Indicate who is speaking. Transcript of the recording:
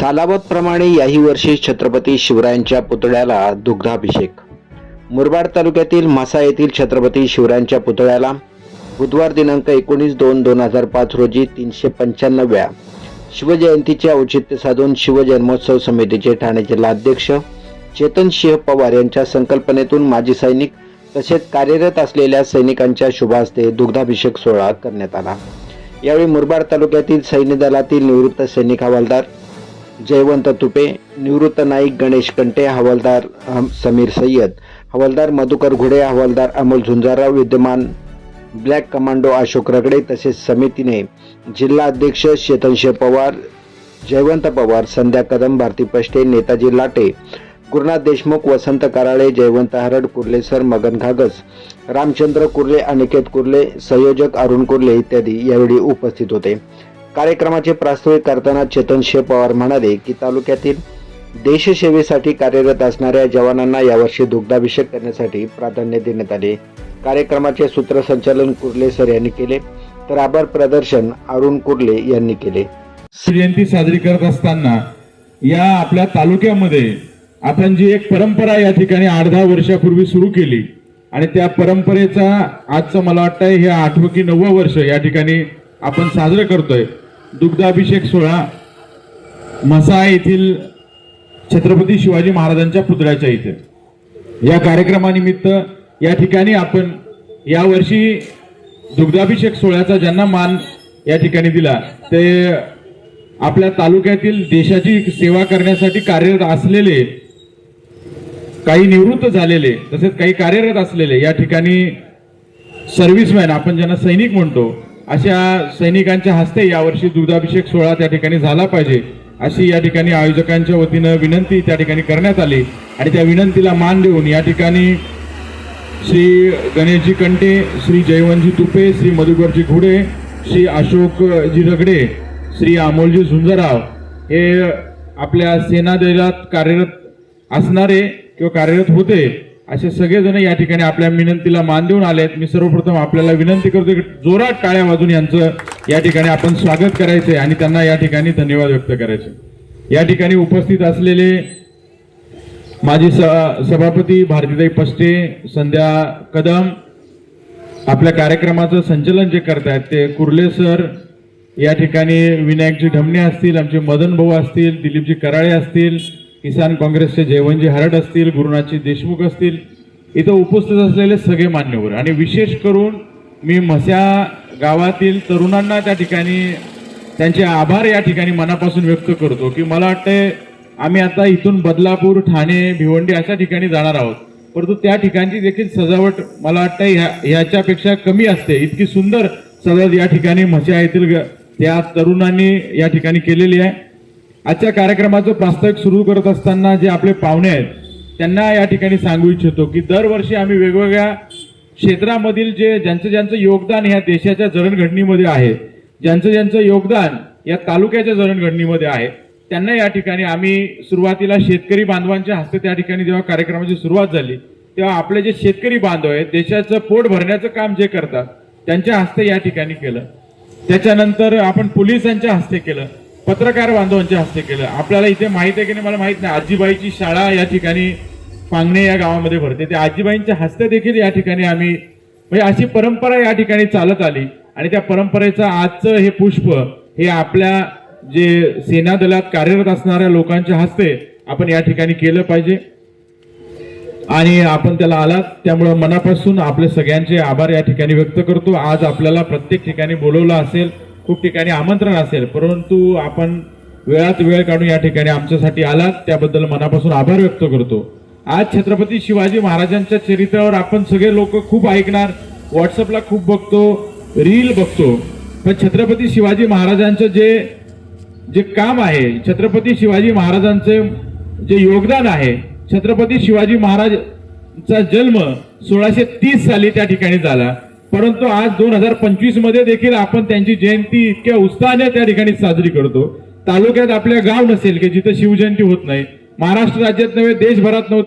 Speaker 1: सालावतप्रमाणे याही वर्षी छत्रपती शिवरायांच्या पुतळ्याला दुग्धाभिषेक. मुरबाड तालुक्यातील मासा येथील छत्रपती शिवरायांच्या पुतळ्याला बुधवार दिनांक एकोणीस दोन दोन हजार पाच रोजी तीनशे पंच्याण्णव्या शिवजयंतीचे औचित्य साधून शिवजन्मोत्सव समितीचे ठाणे जिल्हाध्यक्ष चेतन सिंह पवार यांच्या संकल्पनेतून माजी सैनिक तसेच कार्यरत असलेल्या सैनिकांच्या शुभास्ते दुग्धाभिषेक सोहळा करण्यात आला. यावेळी मुरबाड तालुक्यातील सैन्य दलातील निवृत्त सैनिक हवालदार जयवंत तुपे निवृत्त नाईक गणेश कंटे हवालदार समीर सय्यद हवालदार मधुकर घुडे हवालदार अमोल झुंजाराव विद्यमान ब्लॅक कमांडो अशोक रगडे तसेच समितीने जिल्हा अध्यक्ष शेतनशे पवार जयवंत पवार संध्या कदम भारती पष्टे नेताजी लाटे गुरुनाथ देशमुख वसंत कराळे जयवंत हरड कुर्ले सर मगन घागस रामचंद्र कुर्ले अनिकेत कुर्ले संयोजक अरुण कुर्ले इत्यादी यावेळी उपस्थित होते. कार्यक्रमाचे प्रास्ताविक करताना चेतन शे पवार म्हणाले की तालुक्यातील देशसेवेसाठी कार्यरत असणाऱ्या जवानांना यावर्षी दुग्धाभिषेक करण्यासाठी प्राधान्य देण्यात आले. कार्यक्रमाचे सूत्रसंचालन कुर्ले सर यांनी केले. तर आभार प्रदर्शन अरुण कुर्ले यांनी केले.
Speaker 2: जयंती साजरी करत असताना या आपल्या तालुक्यामध्ये आपण जी एक परंपरा या ठिकाणी आठ दहा वर्षापूर्वी सुरू केली आणि त्या परंपरेचा आजचं मला वाटतंय हे आठवं की नववं वर्ष या ठिकाणी आपण साजरं करतोय. दुग्धाभिषेक सोहळा मसा येथील छत्रपती शिवाजी महाराजांच्या पुतळ्याच्या इथे. या कार्यक्रमानिमित्त या ठिकाणी आपण यावर्षी दुग्धाभिषेक सोहळ्याचा ज्यांना मान या ठिकाणी दिला ते आपल्या तालुक्यातील देशाची सेवा करण्यासाठी कार्यरत असलेले काही निवृत्त झालेले तसेच काही कार्यरत असलेले या ठिकाणी सर्व्हिसमॅन आपण ज्यांना सैनिक म्हणतो अशा सैनिकांच्या हस्ते यावर्षी दुग्धाभिषेक सोहळा त्या ठिकाणी झाला पाहिजे अशी या ठिकाणी आयोजकांच्या वतीनं विनंती त्या ठिकाणी करण्यात आली. आणि त्या विनंतीला मान देऊन या ठिकाणी श्री गणेशजी कंटे श्री जयवंतजी तुपे श्री मधुकरजी घुडे श्री अशोकजी रगडे श्री अमोलजी झुंजराव हे आपल्या सेना दलात कार्यरत असणारे किंवा कार्यरत होते. असे सगळेजण या ठिकाणी आपल्या विनंतीला मान देऊन आलेत. मी सर्वप्रथम आपल्याला विनंती करतो की जोरात टाळ्या वाजून यांचं या ठिकाणी आपण स्वागत करायचंय आणि त्यांना या ठिकाणी धन्यवाद व्यक्त करायचे या ठिकाणी उपस्थित असलेले माजी स- सभापती भारतीताई पस्टे संध्या कदम आपल्या कार्यक्रमाचं संचलन जे करतायत ते कुर्ले सर या ठिकाणी विनायकजी ढमणे असतील आमचे मदन भाऊ असतील दिलीपजी कराळे असतील किसान काँग्रेसचे जयवंजी हरड असतील गुरुनाथजी देशमुख असतील इथं उपस्थित असलेले सगळे मान्यवर. आणि विशेष करून मी म्हस्या गावातील तरुणांना त्या ठिकाणी त्यांचे आभार या ठिकाणी मनापासून व्यक्त करतो की मला वाटतंय आम्ही आता इथून बदलापूर ठाणे भिवंडी अशा ठिकाणी जाणार आहोत. परंतु त्या ठिकाणची देखील सजावट मला वाटतं ह्या ह्याच्यापेक्षा कमी असते. इतकी सुंदर सजावट या ठिकाणी म्हस्या येथील ग- त्या तरुणांनी या ठिकाणी केलेली आहे. आजच्या कार्यक्रमाचं प्रास्ताविक सुरू करत असताना जे आपले पाहुणे आहेत त्यांना या ठिकाणी सांगू इच्छितो की दरवर्षी आम्ही वेगवेगळ्या क्षेत्रामधील जे ज्यांचं ज्यांचं योगदान ह्या देशाच्या जडणघडणीमध्ये आहे ज्यांचं ज्यांचं योगदान या तालुक्याच्या जडणघडणीमध्ये आहे त्यांना या ठिकाणी आम्ही सुरुवातीला शेतकरी बांधवांच्या हस्ते त्या ठिकाणी जेव्हा कार्यक्रमाची सुरुवात झाली तेव्हा आपले जे शेतकरी बांधव आहेत देशाचं पोट भरण्याचं काम जे करतात त्यांच्या हस्ते या ठिकाणी केलं. त्याच्यानंतर आपण पोलिसांच्या हस्ते केलं. पत्रकार बांधवांच्या हस्ते केलं. आपल्याला इथे माहीत आहे की नाही मला माहीत नाही. आजीबाईची शाळा या ठिकाणी पांगणे या गावामध्ये भरते. त्या आजीबाईंच्या हस्ते देखील या ठिकाणी आम्ही म्हणजे अशी परंपरा या ठिकाणी चालत आली. आणि त्या परंपरेचं आजचं हे पुष्प हे आपल्या जे सेना दलात कार्यरत असणाऱ्या लोकांच्या हस्ते आपण या ठिकाणी केलं पाहिजे. आणि आपण त्याला आलात. त्यामुळं मनापासून आपले सगळ्यांचे आभार या ठिकाणी व्यक्त करतो. आज आपल्याला प्रत्येक ठिकाणी बोलवलं असेल. खूप ठिकाणी आमंत्रण असेल परंतु आपण वेळात वेळ काढून या ठिकाणी आमच्यासाठी आलात त्याबद्दल मनापासून आभार व्यक्त करतो. आज छत्रपती शिवाजी महाराजांच्या चरित्रावर आपण सगळे लोक खूप ऐकणार व्हॉट्सअपला खूप बघतो रील बघतो. पण छत्रपती शिवाजी महाराजांचं जे जे काम आहे छत्रपती शिवाजी महाराजांचे जे योगदान आहे छत्रपती शिवाजी महाराजचा जन्म सोळाशे तीस साली त्या ठिकाणी झाला. परंतु आज दोन हजार पंचवीसमध्ये देखील आपण त्यांची जयंती इतक्या उत्साहाने त्या ठिकाणी साजरी करतो. तालुक्यात आपल्या गाव नसेल की जिथं शिवजयंती होत नाही. महाराष्ट्र राज्यात नव्हे देशभरात नव्हे